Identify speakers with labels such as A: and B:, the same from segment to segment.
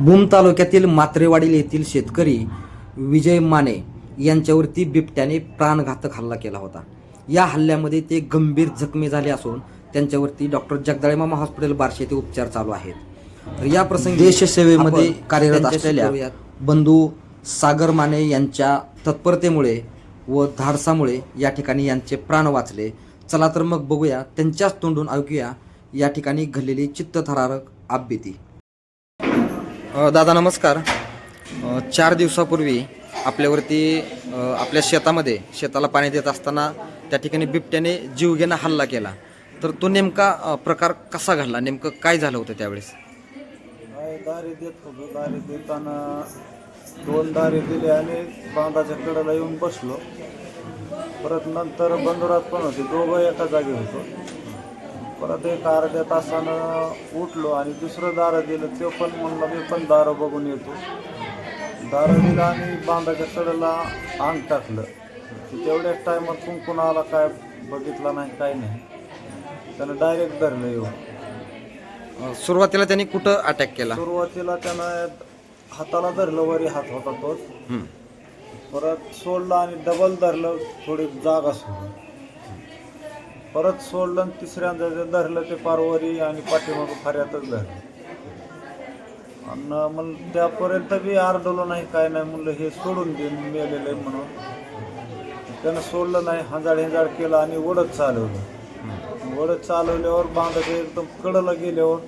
A: भूम तालुक्यातील मात्रेवाडील येथील शेतकरी विजय माने यांच्यावरती बिबट्याने प्राणघातक हल्ला केला होता. या हल्ल्यामध्ये ते गंभीर जखमी झाले असून त्यांच्यावरती डॉक्टर जगदाळे मामा हॉस्पिटल बार्शी येथे उपचार चालू आहेत. तर या प्रसंगी देशसेवेमध्ये कार्यरत असलेल्या. बंधू सागर माने यांच्या तत्परतेमुळे व धाडसामुळे या ठिकाणी यांचे प्राण वाचले. चला तर मग बघूया त्यांच्याच तोंडून ऐकूया या ठिकाणी घडलेली चित्तथरारक आपबीती. अ, दादा नमस्कार. चार दिवसापूर्वी आपल्यावरती आपल्या शेतामध्ये शेताला पाणी देत असताना त्या ठिकाणी बिबट्याने जीवघेणा हल्ला केला. तर तो नेमका प्रकार कसा घडला? नेमकं काय झालं होतं त्यावेळेस?
B: काय दारे देत होतो दारे देताना दोन दारे दिले आणि बांधाच्या कडेला येऊन बसलो. परत नंतर बंदरात पण होते. दोघं एका जागी होतो. परत एक अर्ध्या तासानं उठलो आणि दुसरं दारं दिलं ते पण म्हणलं मी पण दारं बघून येतो. दारं दिलं आणि बांधाच्या कडेला अंग टाकलं. तेवढ्याच टायमात कुंकून आला काय बघितला नाही काय नाही. त्यानं डायरेक्ट धरलं येऊन.
A: अ, सुरुवातीला त्यांनी कुठं अटॅक केला?
B: सुरुवातीला त्यानं हाताला धरलं वरी हात होता तोच. परत सोडलं आणि डबल धरलं थोडी जागा सोडून. परत सोडलं आणि तिसऱ्यांदा जे धरलं ते पारवरी आणि पाठीमाग फाऱ्यातच धरलं. आणि मग त्यापर्यंत बी आरडवलो नाही काय नाही म्हणलं हे सोडून दे मेलेलं आहे म्हणून. त्यानं सोडलं नाही हंजाड हिंजाड केलं आणि ओढत चालवलं. ओढत चालवल्यावर बांधाचं एकदम कडला गेल्यावर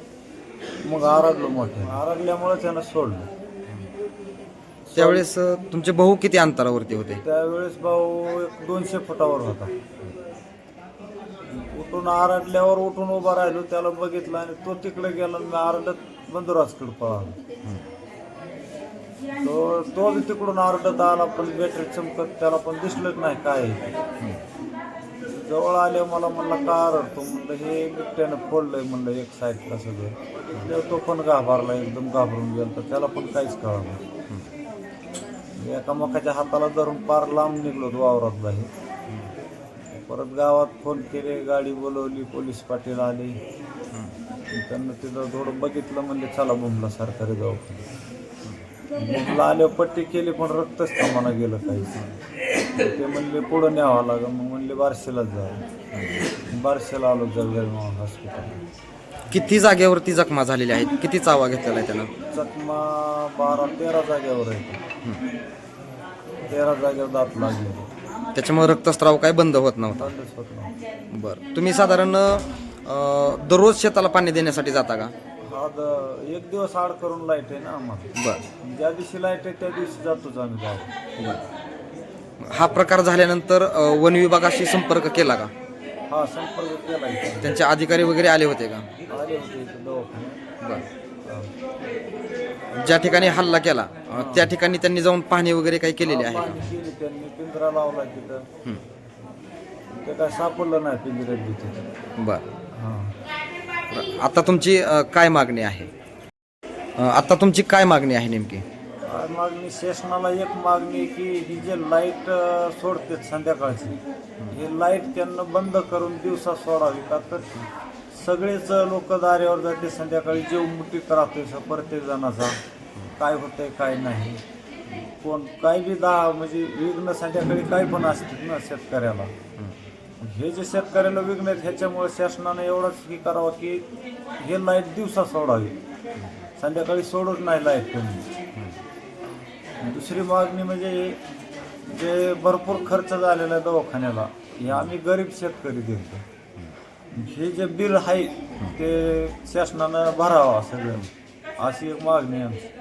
B: मग आरडलो मोठे आरडल्यामुळे त्यानं सोडलं.
A: त्यावेळेस तुमचे भाऊ किती अंतरावरती होते?
B: त्यावेळेस भाऊ एक दोनशे फुटावर होता. उठून आरडल्यावर उठून उभा राहिलो त्याला बघितलं आणि तो तिकडे गेला आणि मी आरडत बंदुराजकडे पळालो. तो तो बी तिकडून आरडत आला पण बॅटरी चमकत त्याला पण दिसलंच नाही काय जवळ आले मला म्हणलं का आरडतो? म्हणलं हे बिबट्यानं फोडलंय म्हणलं एक साईडला सगळं. तेव्हा तो पण घाबरला एकदम घाबरून गेला तर त्याला पण काहीच कळलं नाही. एकामेकाच्या हाताला धरून पार लांब निघलो वावरात जाईल परत गावात फोन केले गाडी बोलवली पोलीस पाटील आले. त्यांना तिथं थोडं बघितलं म्हणजे चला बुमला सरकारी दवाखान्यात. बुमला आल्यावर पट्टी केली पण रक्तच थांबाना गेलं काहीच ते म्हणले पुढं न्यावं लागलं. मग म्हणले बारशेलाच जावं बारशेला आलो जळगाव हॉस्पिटल
A: किती जागेवरती जखमा झालेल्या आहेत? किती चावा घेतलेला आहे त्यानं?
B: जखमा बारा तेरा जागेवर आहे तेरा जागेवर दात लागले.
A: त्याच्यामुळे रक्तस्राव काय बंद होत नव्हता.
B: बंदच होत नव्हतं.
A: बरं. तुम्ही साधारण अ, दररोज शेताला पाणी देण्यासाठी जाता का?
B: हा द- एक दिवस आड करून लाइट आहे ना आम्हाला.
A: बरं.
B: ज्या दिवशी लाइट आहे त्या दिवशी जातोच आम्ही गावात
A: हा प्रकार झाल्यानंतर अ, वन विभागाशी संपर्क केला का?
B: हा संपर्क केला इथे.
A: त्यांचे अधिकारी वगैरे आले होते का?
B: आले होते इथे दवाखान्यात.
A: बरं. ज्या ठिकाणी हल्ला केला त्या ठिकाणी त्यांनी जाऊन पाहणी वगैरे काही केलेली आहे का?
B: पाणी केली त्यांनी पिंजरा लावला तिथं. ते काय सापडलं नाही पिंजऱ्यात तिथं.
A: बरं.
B: हा.
A: आता तुमची अ, काय मागणी आहे? अ, आता तुमची काय मागणी आहे नेमकी?
B: काय मागणी? शासनाला एक मागणी की ही जे लाइट सोडते संध्याकाळची हे लाइट त्यांना बंद करून दिवसा सोडावी का तर? सगळेच लोक दारेवर जाते संध्याकाळी जेव मुठीत राहतोय प्रत्येक जणाचा. काय होतंय काय नाही. कोण काय बी दहा म्हणजे विघ्न संध्याकाळी काय पण असतील ना शेतकऱ्याला. हे जे शेतकऱ्याला विघ्न आहेत ह्याच्यामुळे शासनानं एवढंच हे करावं की हे लाइट दिवसा सोडावी. संध्याकाळी सोडत नाही लाइट त्यांनी दुसरी मागणी म्हणजे जे भरपूर खर्च झालेला आहे दवाखान्याला हे आम्ही गरीब शेतकरी देतो. हे जे बिल आहे ते शासनानं भरावं सगळं. अशी एक मागणी आहे आमची.